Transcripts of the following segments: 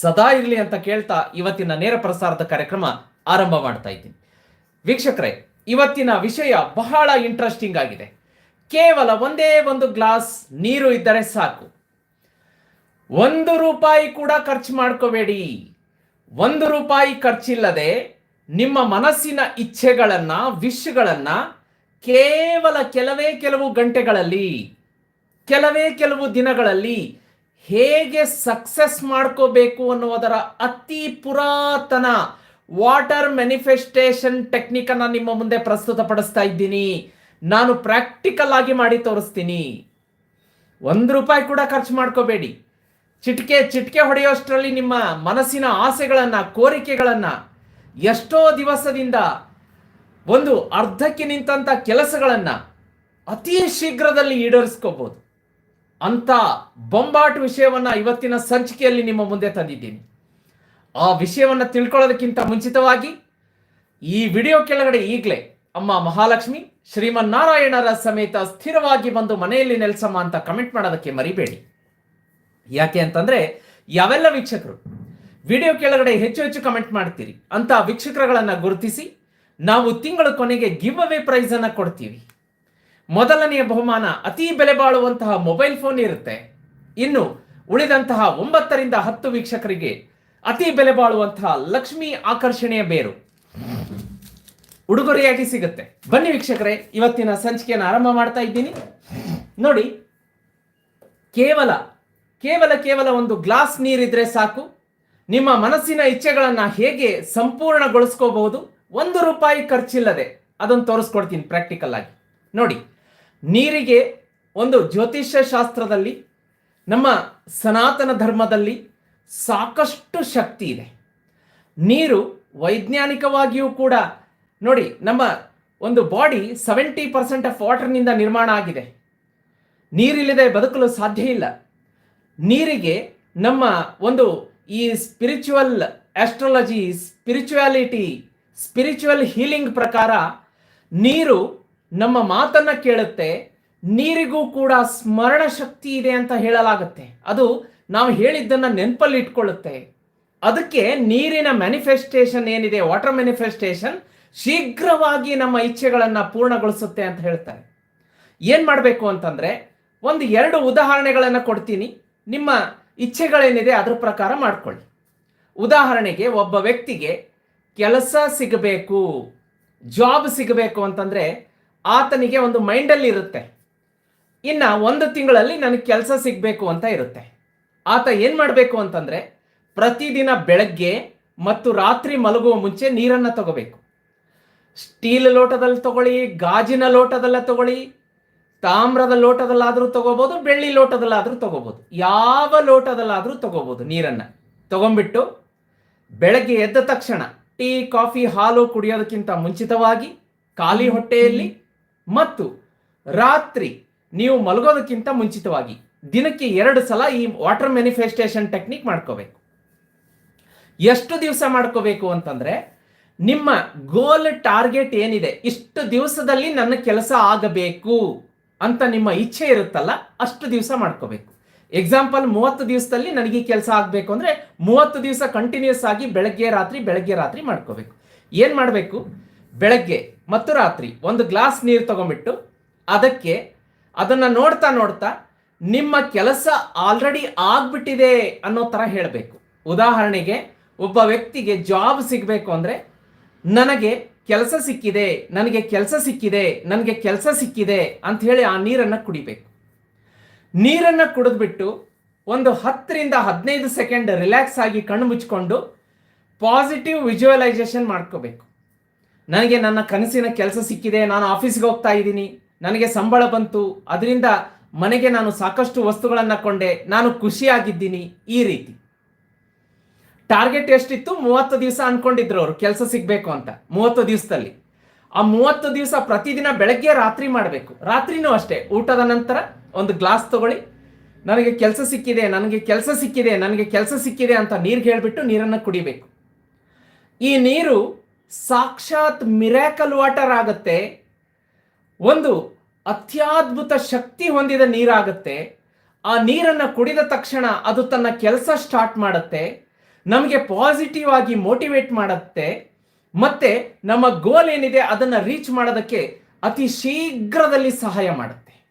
ಸದಾ ಇರಲಿ ಅಂತ ಕೇಳ್ತಾ ಇವತ್ತಿನ ನೇರ ಪ್ರಸಾರದ ಕಾರ್ಯಕ್ರಮ ಆರಂಭ ಮಾಡ್ತಾ ಇದ್ದೀನಿ. ವೀಕ್ಷಕರೇ, ಇವತ್ತಿನ ವಿಷಯ ಬಹಳ ಇಂಟ್ರೆಸ್ಟಿಂಗ್ ಆಗಿದೆ. ಕೇವಲ ಒಂದೇ ಒಂದು ಗ್ಲಾಸ್ ನೀರು ಇದ್ದರೆ ಸಾಕು. ಒಂದು ರೂಪಾಯಿ ಕೂಡ ಖರ್ಚು ಮಾಡ್ಕೋಬೇಡಿ. ಒಂದು ರೂಪಾಯಿ ಖರ್ಚಿಲ್ಲದೆ ನಿಮ್ಮ ಮನಸ್ಸಿನ ಇಚ್ಛೆಗಳನ್ನ, ವಿಶ್ಗಳನ್ನ ಕೇವಲ ಕೆಲವೇ ಕೆಲವು ಗಂಟೆಗಳಲ್ಲಿ, ಕೆಲವೇ ಕೆಲವು ದಿನಗಳಲ್ಲಿ ಹೇಗೆ ಸಕ್ಸಸ್ ಮಾಡ್ಕೋಬೇಕು ಅನ್ನುವುದರ ಅತಿ ಪುರಾತನ ವಾಟರ್ ಮ್ಯಾನಿಫೆಸ್ಟೇಷನ್ ಟೆಕ್ನಿಕನ್ನು ನಿಮ್ಮ ಮುಂದೆ ಪ್ರಸ್ತುತಪಡಿಸ್ತಾ ಇದ್ದೀನಿ. ನಾನು ಪ್ರಾಕ್ಟಿಕಲ್ ಆಗಿ ಮಾಡಿ ತೋರಿಸ್ತೀನಿ. ಒಂದು ರೂಪಾಯಿ ಕೂಡ ಖರ್ಚು ಮಾಡ್ಕೋಬೇಡಿ. ಚಿಟಿಕೆ ಚಿಟಿಕೆ ಹೊಡೆಯೋಷ್ಟರಲ್ಲಿ ನಿಮ್ಮ ಮನಸ್ಸಿನ ಆಸೆಗಳನ್ನ, ಕೋರಿಕೆಗಳನ್ನ ಎಷ್ಟೋ ದಿವಸದಿಂದ ಒಂದು ಅರ್ಧಕ್ಕೆ ನಿಂತಂತ ಕೆಲಸಗಳನ್ನ ಅತಿ ಶೀಘ್ರದಲ್ಲಿ ಈಡೇರಿಸ್ಕೋಬಹುದು ಅಂತ ಬೊಂಬಾಟ್ ವಿಷಯವನ್ನ ಇವತ್ತಿನ ಸಂಚಿಕೆಯಲ್ಲಿ ನಿಮ್ಮ ಮುಂದೆ ತಂದಿದ್ದೀನಿ. ಆ ವಿಷಯವನ್ನ ತಿಳ್ಕೊಳ್ಳೋದಕ್ಕಿಂತ ಮುಂಚಿತವಾಗಿ ಈ ವಿಡಿಯೋ ಕೆಳಗಡೆ ಈಗಲೇ ಅಮ್ಮ ಮಹಾಲಕ್ಷ್ಮಿ ಶ್ರೀಮನ್ನಾರಾಯಣರ ಸಮೇತ ಸ್ಥಿರವಾಗಿ ಬಂದು ಮನೆಯಲ್ಲಿ ನೆಲೆಸಮ್ಮ ಅಂತ ಕಮೆಂಟ್ ಮಾಡೋದಕ್ಕೆ ಮರಿಬೇಡಿ. ಯಾಕೆ ಅಂತಂದ್ರೆ ಯಾವೆಲ್ಲ ವೀಕ್ಷಕರು ವಿಡಿಯೋ ಕೆಳಗಡೆ ಹೆಚ್ಚು ಹೆಚ್ಚು ಕಮೆಂಟ್ ಮಾಡ್ತೀರಿ ಅಂತ ವೀಕ್ಷಕರುಗಳನ್ನ ಗುರುತಿಸಿ ನಾವು ತಿಂಗಳ ಕೊನೆಗೆ ಗಿವ್ ಅವೇ ಪ್ರೈಸ್ ಅನ್ನ ಕೊಡ್ತೀವಿ. ಮೊದಲನೆಯ ಬಹುಮಾನ ಅತಿ ಬೆಲೆ ಬಾಳುವಂತಹ ಮೊಬೈಲ್ ಫೋನ್ ಇರುತ್ತೆ. ಇನ್ನು ಉಳಿದಂತಹ ಒಂಬತ್ತರಿಂದ ಹತ್ತು ವೀಕ್ಷಕರಿಗೆ ಅತಿ ಬೆಲೆ ಬಾಳುವಂತಹ ಲಕ್ಷ್ಮಿ ಆಕರ್ಷಣೆಯ ಬೇರು. ಉಡುಗೊರೆಯಾಗಿ ಸಿಗುತ್ತೆ. ಬನ್ನಿ ವೀಕ್ಷಕರೇ, ಇವತ್ತಿನ ಸಂಚಿಕೆಯನ್ನು ಆರಂಭ ಮಾಡ್ತಾ ಇದ್ದೀನಿ. ನೋಡಿ, ಕೇವಲ ಕೇವಲ ಕೇವಲ ಒಂದು ಗ್ಲಾಸ್ ನೀರಿದ್ರೆ ಸಾಕು. ನಿಮ್ಮ ಮನಸ್ಸಿನ ಇಚ್ಛೆಗಳನ್ನು ಹೇಗೆ ಸಂಪೂರ್ಣಗೊಳಿಸ್ಕೋಬಹುದು, ಒಂದು ರೂಪಾಯಿ ಖರ್ಚಿಲ್ಲದೆ ಅದನ್ನು ತೋರಿಸ್ಕೊಡ್ತೀನಿ ಪ್ರಾಕ್ಟಿಕಲ್ ಆಗಿ. ನೋಡಿ ನೀರಿಗೆ ಒಂದು ಜ್ಯೋತಿಷ್ಯ ಶಾಸ್ತ್ರದಲ್ಲಿ, ನಮ್ಮ ಸನಾತನ ಧರ್ಮದಲ್ಲಿ ಸಾಕಷ್ಟು ಶಕ್ತಿ ಇದೆ. ನೀರು ವೈಜ್ಞಾನಿಕವಾಗಿಯೂ ಕೂಡ, ನೋಡಿ, ನಮ್ಮ ಒಂದು ಬಾಡಿ ಸೆವೆಂಟಿ ಪರ್ಸೆಂಟ್ ಆಫ್ ವಾಟರ್ನಿಂದ ನಿರ್ಮಾಣ ಆಗಿದೆ. ನೀರಿಲ್ಲದೆ ಬದುಕಲು ಸಾಧ್ಯ ಇಲ್ಲ. ನೀರಿಗೆ ನಮ್ಮ ಒಂದು ಈ spiritual astrology spirituality spiritual healing ಪ್ರಕಾರ ನೀರು ನಮ್ಮ ಮಾತನ್ನ ಕೇಳುತ್ತೆ, ನೀರಿಗೂ ಕೂಡ ಸ್ಮರಣ ಶಕ್ತಿ ಇದೆ ಅಂತ ಹೇಳಲಾಗುತ್ತೆ. ಅದು ನಾವು ಹೇಳಿದ್ದನ್ನ ನೆನಪಲ್ಲಿ ಇಟ್ಕೊಳ್ಳುತ್ತೆ. ಅದಕ್ಕೆ ನೀರಿನ ಮ್ಯಾನಿಫೆಸ್ಟೇಷನ್ ಏನಿದೆ ವಾಟರ್ ಮ್ಯಾನಿಫೆಸ್ಟೇಷನ್ ಶೀಘ್ರವಾಗಿ ನಮ್ಮ ಇಚ್ಛೆಗಳನ್ನ ಪೂರ್ಣಗೊಳಿಸುತ್ತೆ ಅಂತ ಹೇಳ್ತಾರೆ. ಏನ್ ಮಾಡಬೇಕು ಅಂತಂದ್ರೆ, ಒಂದು ಎರಡು ಉದಾಹರಣೆಗಳನ್ನ ಕೊಡ್ತೀನಿ. ನಿಮ್ಮ ಇಚ್ಛೆಗಳೇನಿದೆ ಅದ್ರ ಪ್ರಕಾರ ಮಾಡ್ಕೊಳ್ಳಿ. ಉದಾಹರಣೆಗೆ ಒಬ್ಬ ವ್ಯಕ್ತಿಗೆ ಕೆಲಸ ಸಿಗಬೇಕು ಜಾಬ್ ಸಿಗಬೇಕು ಅಂತಂದ್ರೆ ಆತನಿಗೆ ಒಂದು ಮೈಂಡಲ್ಲಿ ಇರುತ್ತೆ. ಇನ್ನು ಒಂದು ತಿಂಗಳಲ್ಲಿ ನನಗೆ ಕೆಲಸ ಸಿಗಬೇಕು ಅಂತ ಇರುತ್ತೆ. ಆತ ಏನು ಮಾಡಬೇಕು ಅಂತಂದರೆ ಪ್ರತಿದಿನ ಬೆಳಗ್ಗೆ ಮತ್ತು ರಾತ್ರಿ ಮಲಗುವ ಮುಂಚೆ ನೀರನ್ನು ತಗೋಬೇಕು. ಸ್ಟೀಲ್ ಲೋಟದಲ್ಲಿ ತಗೊಳ್ಳಿ, ಗಾಜಿನ ಲೋಟದಲ್ಲ ತಗೊಳ್ಳಿ, ತಾಮ್ರದ ಲೋಟದಲ್ಲಾದರೂ ತಗೋಬೋದು, ಬೆಳ್ಳಿ ಲೋಟದಲ್ಲಾದರೂ ತಗೋಬೋದು. ಯಾವ ಲೋಟದಲ್ಲಾದರೂ ತಗೋಬೋದು ನೀರನ್ನು. ತಗೊಂಡ್ಬಿಟ್ಟು ಬೆಳಗ್ಗೆ ಎದ್ದ ತಕ್ಷಣ ಟೀ, ಕಾಫಿ, ಹಾಲು ಕುಡಿಯೋದಕ್ಕಿಂತ ಮುಂಚಿತವಾಗಿ, ಖಾಲಿ ಹೊಟ್ಟೆಯಲ್ಲಿ ಮತ್ತು ರಾತ್ರಿ ನೀವು ಮಲಗೋದಕ್ಕಿಂತ ಮುಂಚಿತವಾಗಿ ದಿನಕ್ಕೆ ಎರಡು ಸಲ ಈ ವಾಟರ್ ಮ್ಯಾನಿಫೆಸ್ಟೇಷನ್ ಟೆಕ್ನಿಕ್ ಮಾಡ್ಕೋಬೇಕು. ಎಷ್ಟು ದಿವಸ ಮಾಡ್ಕೋಬೇಕು ಅಂತಂದ್ರೆ ನಿಮ್ಮ ಗೋಲ್ ಟಾರ್ಗೆಟ್ ಏನಿದೆ, ಇಷ್ಟು ದಿವಸದಲ್ಲಿ ನನ್ನ ಕೆಲಸ ಆಗಬೇಕು ಅಂತ ನಿಮ್ಮ ಇಚ್ಛೆ ಇರುತ್ತಲ್ಲ, ಅಷ್ಟು ದಿವಸ ಮಾಡ್ಕೋಬೇಕು. ಎಕ್ಸಾಂಪಲ್ ಮೂವತ್ತು ದಿವಸದಲ್ಲಿ ನನಗೆ ಕೆಲಸ ಆಗಬೇಕು ಅಂದ್ರೆ ಮೂವತ್ತು ದಿವಸ ಕಂಟಿನ್ಯೂಸ್ ಆಗಿ ಬೆಳಗ್ಗೆ ರಾತ್ರಿ ಬೆಳಗ್ಗೆ ರಾತ್ರಿ ಮಾಡ್ಕೋಬೇಕು. ಏನು ಮಾಡಬೇಕು? ಬೆಳಗ್ಗೆ ಮತ್ತು ರಾತ್ರಿ ಒಂದು ಗ್ಲಾಸ್ ನೀರು ತಗೊಂಬಿಟ್ಟು ಅದಕ್ಕೆ ಅದನ್ನು ನೋಡ್ತಾ ನೋಡ್ತಾ ನಿಮ್ಮ ಕೆಲಸ ಆಲ್ರೆಡಿ ಆಗ್ಬಿಟ್ಟಿದೆ ಅನ್ನೋ ಥರ ಹೇಳಬೇಕು. ಉದಾಹರಣೆಗೆ ಒಬ್ಬ ವ್ಯಕ್ತಿಗೆ ಜಾಬ್ ಸಿಗಬೇಕು ಅಂದರೆ ನನಗೆ ಕೆಲಸ ಸಿಕ್ಕಿದೆ, ನನಗೆ ಕೆಲಸ ಸಿಕ್ಕಿದೆ, ನನಗೆ ಕೆಲಸ ಸಿಕ್ಕಿದೆ ಅಂತ ಹೇಳಿ ಆ ನೀರನ್ನು ಕುಡಿಬೇಕು. ನೀರನ್ನು ಕುಡಿದ್ಬಿಟ್ಟು ಒಂದು ಹತ್ತರಿಂದ ಹದಿನೈದು ಸೆಕೆಂಡ್ ರಿಲ್ಯಾಕ್ಸ್ ಆಗಿ ಕಣ್ಣು ಮುಚ್ಕೊಂಡು ಪಾಸಿಟಿವ್ ವಿಜುವಲೈಸೇಷನ್ ಮಾಡ್ಕೋಬೇಕು. ನನಗೆ ನನ್ನ ಕನಸಿನ ಕೆಲಸ ಸಿಕ್ಕಿದೆ, ನಾನು ಆಫೀಸ್ಗೆ ಹೋಗ್ತಾ ಇದ್ದೀನಿ. ನನಗೆ ಸಂಬಳ ಬಂತು. ಅದರಿಂದ ಮನೆಗೆ ನಾನು ಸಾಕಷ್ಟು ವಸ್ತುಗಳನ್ನು ಕೊಂಡೆ. ನಾನು ಖುಷಿಯಾಗಿದ್ದೀನಿ ಈ ರೀತಿ. ಟಾರ್ಗೆಟ್ ಎಷ್ಟಿತ್ತು? ಮೂವತ್ತು ದಿವಸ ಅನ್ಕೊಂಡಿದ್ರು ಅವರು, ಕೆಲಸ ಸಿಗಬೇಕು ಅಂತ. ಮೂವತ್ತು ದಿವಸದಲ್ಲಿ. ಆ ಮೂವತ್ತು ದಿವಸ ಪ್ರತಿದಿನ ಬೆಳಗ್ಗೆ ರಾತ್ರಿ ಮಾಡಬೇಕು. ರಾತ್ರಿನೂ ಅಷ್ಟೇ. ಊಟದ ನಂತರ ಒಂದು ಗ್ಲಾಸ್ ತಗೊಳ್ಳಿ. ನನಗೆ ಕೆಲಸ ಸಿಕ್ಕಿದೆ, ನನಗೆ ಕೆಲಸ ಸಿಕ್ಕಿದೆ, ನನಗೆ ಕೆಲಸ ಸಿಕ್ಕಿದೆ ಅಂತ ನೀರಿಗೆ ಹೇಳಿಬಿಟ್ಟು ನೀರನ್ನು ಕುಡಿಬೇಕು. ಈ ನೀರು ಸಾಕ್ಷಾತ್ ಮಿರಾಕಲ್ ವಾಟರ್ ಆಗುತ್ತೆ. ಒಂದು ಅತ್ಯದ್ಭುತ ಶಕ್ತಿ ಹೊಂದಿದ ನೀರಾಗುತ್ತೆ. ಆ ನೀರನ್ನು ಕುಡಿದ ತಕ್ಷಣ ಅದು ತನ್ನ ಕೆಲಸ ಸ್ಟಾರ್ಟ್ ಮಾಡುತ್ತೆ. ನಮಗೆ ಪಾಸಿಟಿವ್ ಆಗಿ ಮೋಟಿವೇಟ್ ಮಾಡುತ್ತೆ. ಮತ್ತೆ ನಮ್ಮ ಗೋಲ್ ಏನಿದೆ ಅದನ್ನು ರೀಚ್ ಮಾಡೋದಕ್ಕೆ ಅತಿ ಶೀಘ್ರದಲ್ಲಿ ಸಹಾಯ ಮಾಡುತ್ತೆ.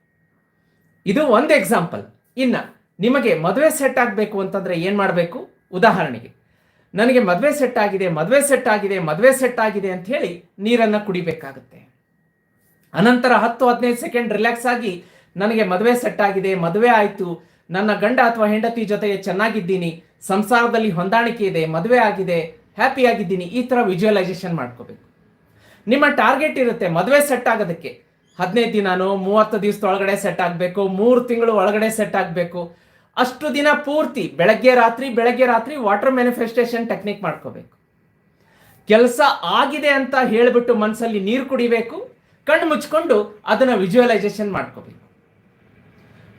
ಇದು ಒಂದು ಎಕ್ಸಾಂಪಲ್. ಇನ್ನು ನಿಮಗೆ ಮದುವೆ ಸೆಟ್ ಆಗಬೇಕು ಅಂತಂದರೆ ಏನು ಮಾಡಬೇಕು? ಉದಾಹರಣೆಗೆ. ನನಗೆ ಮದುವೆ ಸೆಟ್ ಆಗಿದೆ, ಮದುವೆ ಸೆಟ್ ಆಗಿದೆ, ಮದುವೆ ಸೆಟ್ ಆಗಿದೆ ಅಂತ ಹೇಳಿ ನೀರನ್ನು ಕುಡಿಬೇಕಾಗುತ್ತೆ. ಅನಂತರ ಹತ್ತು, ಹದಿನೈದು ಸೆಕೆಂಡ್ ರಿಲ್ಯಾಕ್ಸ್ ಆಗಿ ನನಗೆ ಮದುವೆ ಸೆಟ್ ಆಗಿದೆ, ಮದುವೆ ಆಯಿತು. ನನ್ನ ಗಂಡ ಅಥವಾ ಹೆಂಡತಿ ಜೊತೆಗೆ ಚೆನ್ನಾಗಿದ್ದೀನಿ. ಸಂಸಾರದಲ್ಲಿ ಹೊಂದಾಣಿಕೆ ಇದೆ, ಮದುವೆ ಆಗಿದೆ ಹ್ಯಾಪಿ ಆಗಿದ್ದೀನಿ. ಈ ಥರ ವಿಜುವಲೈಸೇಷನ್ ಮಾಡ್ಕೋಬೇಕು. ನಿಮ್ಮ ಟಾರ್ಗೆಟ್ ಇರುತ್ತೆ ಮದುವೆ ಸೆಟ್ ಆಗೋದಕ್ಕೆ. ಹದಿನೈದು ದಿನಾನು, ಮೂವತ್ತು ದಿವಸದೊಳಗಡೆ ಸೆಟ್ ಆಗಬೇಕು, ಮೂರು ತಿಂಗಳು ಒಳಗಡೆ ಸೆಟ್ ಆಗಬೇಕು. ಅಷ್ಟು ದಿನ ಪೂರ್ತಿ, ಬೆಳಗ್ಗೆ ರಾತ್ರಿ ಬೆಳಗ್ಗೆ ರಾತ್ರಿ ವಾಟರ್ ಮ್ಯಾನಿಫೆಸ್ಟೇಷನ್ ಟೆಕ್ನಿಕ್ ಮಾಡ್ಕೋಬೇಕು. ಕೆಲಸ ಆಗಿದೆ ಅಂತ ಹೇಳಿಬಿಟ್ಟು ಮನಸ್ಸಲ್ಲಿ ನೀರು ಕುಡಿಬೇಕು, ಕಣ್ಣು ಮುಚ್ಕೊಂಡು ಅದನ್ನು ವಿಜುವಲೈಸೇಷನ್ ಮಾಡ್ಕೋಬೇಕು.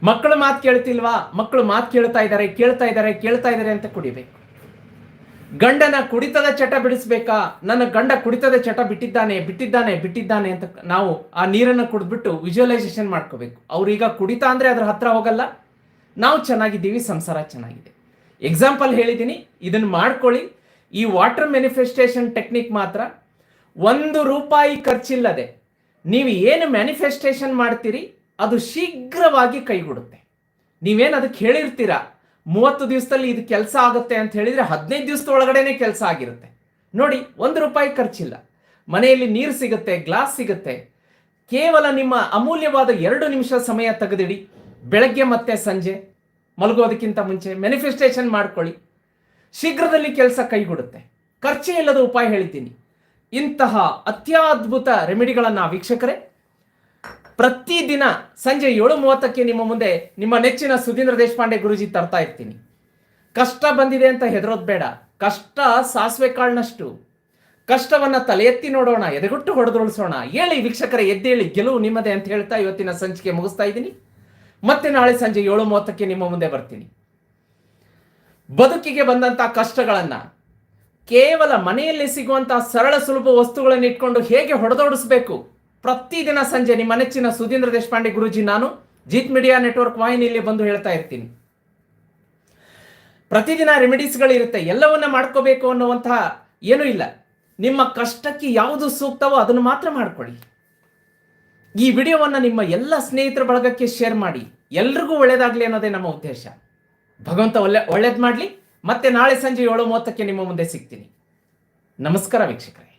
ಮಕ್ಕಳು ಮಾತು ಕೇಳ್ತಿಲ್ವಾ? ಮಕ್ಕಳು ಮಾತು ಕೇಳ್ತಾ ಇದ್ದಾರೆ ಕೇಳ್ತಾ ಇದ್ದಾರೆ ಕೇಳ್ತಾ ಇದ್ದಾರೆ ಅಂತ ಕುಡಿಬೇಕು. ಗಂಡನ ಕುಡಿತದ ಚಟ ಬಿಡಿಸ್ಬೇಕಾ? ನನ್ನ ಗಂಡ ಕುಡಿತದ ಚಟ ಬಿಟ್ಟಿದ್ದಾನೆ ಬಿಟ್ಟಿದ್ದಾನೆ ಬಿಟ್ಟಿದ್ದಾನೆ ಅಂತ ನಾವು ಆ ನೀರನ್ನು ಕುಡಿದ್ಬಿಟ್ಟು ವಿಜುವಲೈಸೇಷನ್ ಮಾಡ್ಕೋಬೇಕು. ಅವ್ರೀಗ ಕುಡಿತಾ ಅಂದ್ರೆ ಅದ್ರ ಹತ್ರ ಹೋಗಲ್ಲ. ನಾವು ಚೆನ್ನಾಗಿದ್ದೀವಿ, ಸಂಸಾರ ಚೆನ್ನಾಗಿದೆ. ಎಕ್ಸಾಂಪಲ್ ಹೇಳಿದ್ದೀನಿ, ಇದನ್ನು ಮಾಡ್ಕೊಳ್ಳಿ. ಈ ವಾಟರ್ ಮ್ಯಾನಿಫೆಸ್ಟೇಷನ್ ಟೆಕ್ನಿಕ್ ಮಾತ್ರ ಒಂದು ರೂಪಾಯಿ ಖರ್ಚಿಲ್ಲದೆ ನೀವು ಏನು ಮ್ಯಾನಿಫೆಸ್ಟೇಷನ್ ಮಾಡ್ತೀರಿ, ಅದು ಶೀಘ್ರವಾಗಿ ಕೈಗೂಡುತ್ತೆ. ನೀವೇನು ಅದಕ್ಕೆ ಹೇಳಿರ್ತೀರಾ? ಮೂವತ್ತು ದಿವಸದಲ್ಲಿ ಇದು ಕೆಲಸ ಆಗುತ್ತೆ ಅಂತ ಹೇಳಿದರೆ ಹದಿನೈದು ದಿವಸದ ಒಳಗಡೆನೆ ಕೆಲಸ ಆಗಿರುತ್ತೆ. ನೋಡಿ, ಒಂದು ರೂಪಾಯಿ ಖರ್ಚಿಲ್ಲ. ಮನೆಯಲ್ಲಿ ನೀರು ಸಿಗುತ್ತೆ ಗ್ಲಾಸ್ ಸಿಗುತ್ತೆ. ಕೇವಲ ನಿಮ್ಮ ಅಮೂಲ್ಯವಾದ ಎರಡು ನಿಮಿಷ ಸಮಯ ತೆಗೆದಿಡಿ. ಬೆಳಗ್ಗೆ ಮತ್ತೆ ಸಂಜೆ ಮಲಗೋದಕ್ಕಿಂತ ಮುಂಚೆ ಮ್ಯಾನಿಫೆಸ್ಟೇಷನ್ ಮಾಡ್ಕೊಳ್ಳಿ. ಶೀಘ್ರದಲ್ಲಿ ಕೆಲಸ ಕೈಗೂಡುತ್ತೆ. ಖರ್ಚೇ ಇಲ್ಲದ ಉಪಾಯ ಹೇಳ್ತೀನಿ. ಇಂತಹ ಅತ್ಯದ್ಭುತ ರೆಮಿಡಿಗಳನ್ನು ವೀಕ್ಷಕರೇ, ಪ್ರತಿದಿನ ಸಂಜೆ ಏಳು ಮೂವತ್ತಕ್ಕೆ ನಿಮ್ಮ ಮುಂದೆ ನಿಮ್ಮ ನೆಚ್ಚಿನ ಸುಧೀಂದ್ರ ದೇಶಪಾಂಡೆ ಗುರುಜಿ ತರ್ತಾ ಇರ್ತೀನಿ. ಕಷ್ಟ ಬಂದಿದೆ ಅಂತ ಹೆದರೋದು ಬೇಡ. ಕಷ್ಟ ಸಾಸಿವೆ ಕಾಳಿನಷ್ಟು. ಕಷ್ಟವನ್ನು ತಲೆ ಎತ್ತಿ ನೋಡೋಣ, ಎದೆಗುಟ್ಟು ಹೊಡೆದೊಳಿಸೋಣ ಹೇಳಿ ವೀಕ್ಷಕರೇ, ಎದ್ದೇಳಿ ಗೆಲುವು ನಿಮ್ಮದೇ ಅಂತ ಹೇಳ್ತಾ ಇವತ್ತಿನ ಸಂಚಿಕೆ ಮುಗಿಸ್ತಾ ಇದ್ದೀನಿ. ಮತ್ತೆ ನಾಳೆ ಸಂಜೆ ಏಳು ಮೂವತ್ತಕ್ಕೆ ನಿಮ್ಮ ಮುಂದೆ ಬರ್ತೀನಿ. ಬದುಕಿಗೆ ಬಂದಂತ ಕಷ್ಟಗಳನ್ನ ಕೇವಲ ಮನೆಯಲ್ಲಿ ಸಿಗುವಂತಹ ಸರಳ ಸುಲಭ ವಸ್ತುಗಳನ್ನು ಇಟ್ಕೊಂಡು ಹೇಗೆ ಹೊಡೆದೋಡಿಸಬೇಕು? ಪ್ರತಿದಿನ ಸಂಜೆ ನಿಮ್ಮ ನೆಚ್ಚಿನ ಸುಧೀಂದ್ರ ದೇಶಪಾಂಡೆ ಗುರುಜಿ ನಾನು ಜೀತ್ ಮೀಡಿಯಾ ನೆಟ್ವರ್ಕ್ ವಾಹಿನಿಯಲ್ಲಿ ಬಂದು ಹೇಳ್ತಾ ಇರ್ತೀನಿ. ಪ್ರತಿದಿನ ರೆಮಿಡೀಸ್ಗಳಿರುತ್ತೆ, ಎಲ್ಲವನ್ನ ಮಾಡ್ಕೋಬೇಕು ಅನ್ನುವಂತಹ ಏನೂ ಇಲ್ಲ. ನಿಮ್ಮ ಕಷ್ಟಕ್ಕೆ ಯಾವುದು ಸೂಕ್ತವೋ ಅದನ್ನು ಮಾತ್ರ ಮಾಡ್ಕೊಳ್ಳಿ. ಈ ವಿಡಿಯೋವನ್ನು ನಿಮ್ಮ ಎಲ್ಲ ಸ್ನೇಹಿತರ ಬಳಗಕ್ಕೆ ಶೇರ್ ಮಾಡಿ. ಎಲ್ರಿಗೂ ಒಳ್ಳೇದಾಗಲಿ ಅನ್ನೋದೇ ನಮ್ಮ ಉದ್ದೇಶ. ಭಗವಂತ ಒಳ್ಳೆ, ಒಳ್ಳೇದು ಮಾಡಲಿ. ಮತ್ತೆ ನಾಳೆ ಸಂಜೆ ಏಳು ಮೂವತ್ತಕ್ಕೆ ನಿಮ್ಮ ಮುಂದೆ ಸಿಗ್ತೀನಿ. ನಮಸ್ಕಾರ ವೀಕ್ಷಕರೇ.